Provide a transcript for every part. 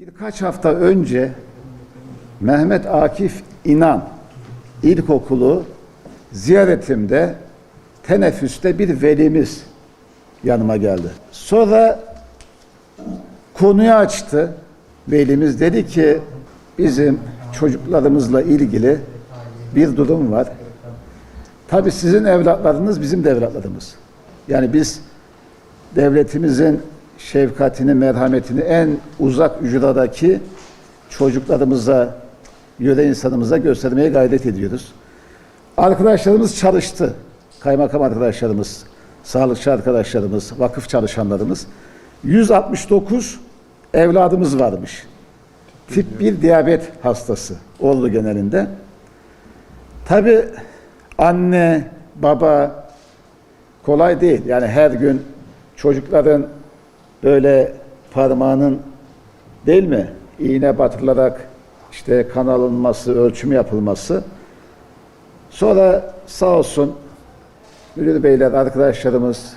Birkaç hafta önce Mehmet Akif İnan İlkokulu ziyaretimde teneffüste bir velimiz yanıma geldi. Sonra konuyu açtı. Velimiz dedi ki bizim çocuklarımızla ilgili bir durum var. Tabii sizin evlatlarınız bizim de evlatlarımız. Yani biz devletimizin şefkatini, merhametini en uzak ücradaki çocuklarımıza, yöre insanımıza göstermeye gayret ediyoruz. Arkadaşlarımız çalıştı. Kaymakam arkadaşlarımız, sağlıkçı arkadaşlarımız, vakıf çalışanlarımız. 169 evladımız varmış. Tip 1 diyabet hastası oldu genelinde. Tabi anne, baba kolay değil. Yani her gün çocukların böyle parmağının değil mi iğne batırılarak işte kan alınması, ölçüm yapılması. Sonra sağ olsun müdür beyler, arkadaşlarımız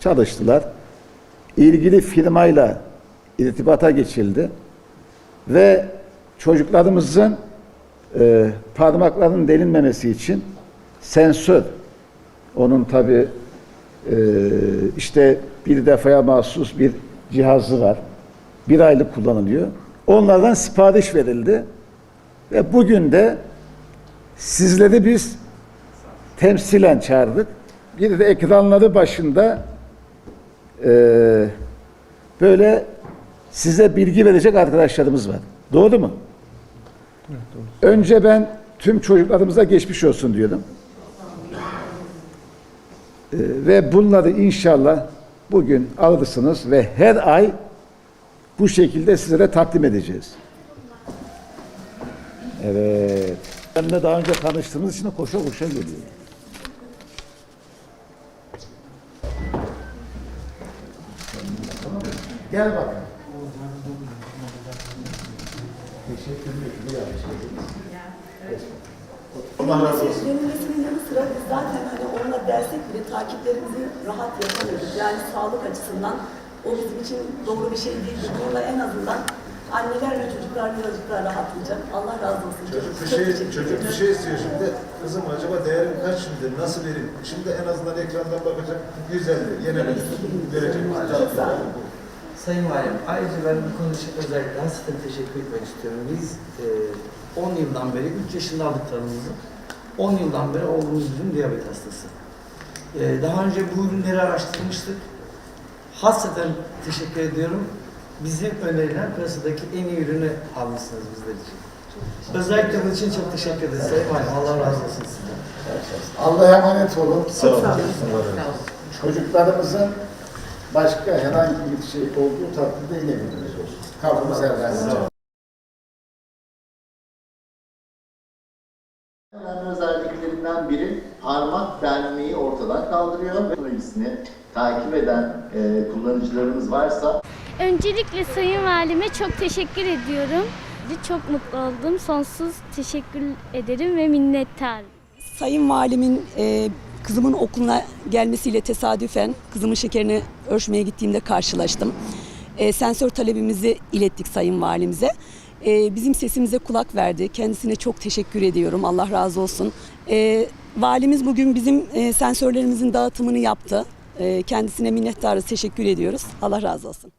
çalıştılar. İlgili firmayla irtibata geçildi ve çocuklarımızın e, parmaklarının delinmemesi için sensör onun tabi işte bir defaya mahsus bir cihazı var. Bir aylık kullanılıyor. Onlardan sipariş verildi. Ve bugün de sizleri biz temsilen çağırdık. Bir de ekranları başında e, böyle size bilgi verecek arkadaşlarımız var. Doğru mu? Önce ben tüm çocuklarımıza geçmiş olsun diyordum. Ee, ve bunları inşallah bugün alırsınız ve her ay bu şekilde sizlere takdim edeceğiz. Evet. Benimle daha önce tanıştığımız için koşa koşa geliyor. Gel bakalım. Teşekkür ederim. Allah razı olsun. Denilmesinin yanı sıra biz zaten hani onunla dersek bile takiplerimizi rahat yapamıyoruz. Yani sağlık açısından o bizim için doğru bir şey değildir. Bununla en azından anneler ve çocuklar birazcık daha rahatlayacak. Allah razı olsun. Çocuk bir şey, çocuk bir şey istiyor şimdi. Kızım acaba değerim kaç şimdi? Nasıl vereyim? Şimdi en azından ekrandan bakacak 150 yenebilir. Verecek. Çok sağ olun. Sayın Valim, ayrıca ben bu konu için özellikle size teşekkür etmek istiyorum. Biz e, 10 yıldan beri, 3 yaşında aldık tanımızı. 10 yıldan beri oğlumuz bizim diyabet hastası. E, daha önce bu ürünleri araştırmıştık. Hasreten teşekkür ediyorum. Bizim önerilen piyasadaki en iyi ürünü almışsınız bizler için. Özellikle bunun için çok teşekkür ederiz Sayın Valim. Allah razı olsun sizden. Allah'a emanet olun. Sağ olun. Çocuklarımızın başka herhangi bir şey olduğu takdirde yine bildireceğiz. Kapımız her önemli özelliklerinden biri parmak delmeyi ortadan kaldırıyor ve teknolojisini takip eden e, kullanıcılarımız varsa Öncelikle Sayın Valime çok teşekkür ediyorum. Çok mutlu oldum. Sonsuz teşekkür ederim ve minnettarım. Sayın Valimin e, kızımın okuluna gelmesiyle tesadüfen kızımın şekerini ölçmeye gittiğimde karşılaştım. E, sensör talebimizi ilettik Sayın Valimize. E, bizim sesimize kulak verdi. Kendisine çok teşekkür ediyorum. Allah razı olsun. E, valimiz bugün bizim e, sensörlerimizin dağıtımını yaptı. E, kendisine minnettarız, teşekkür ediyoruz. Allah razı olsun.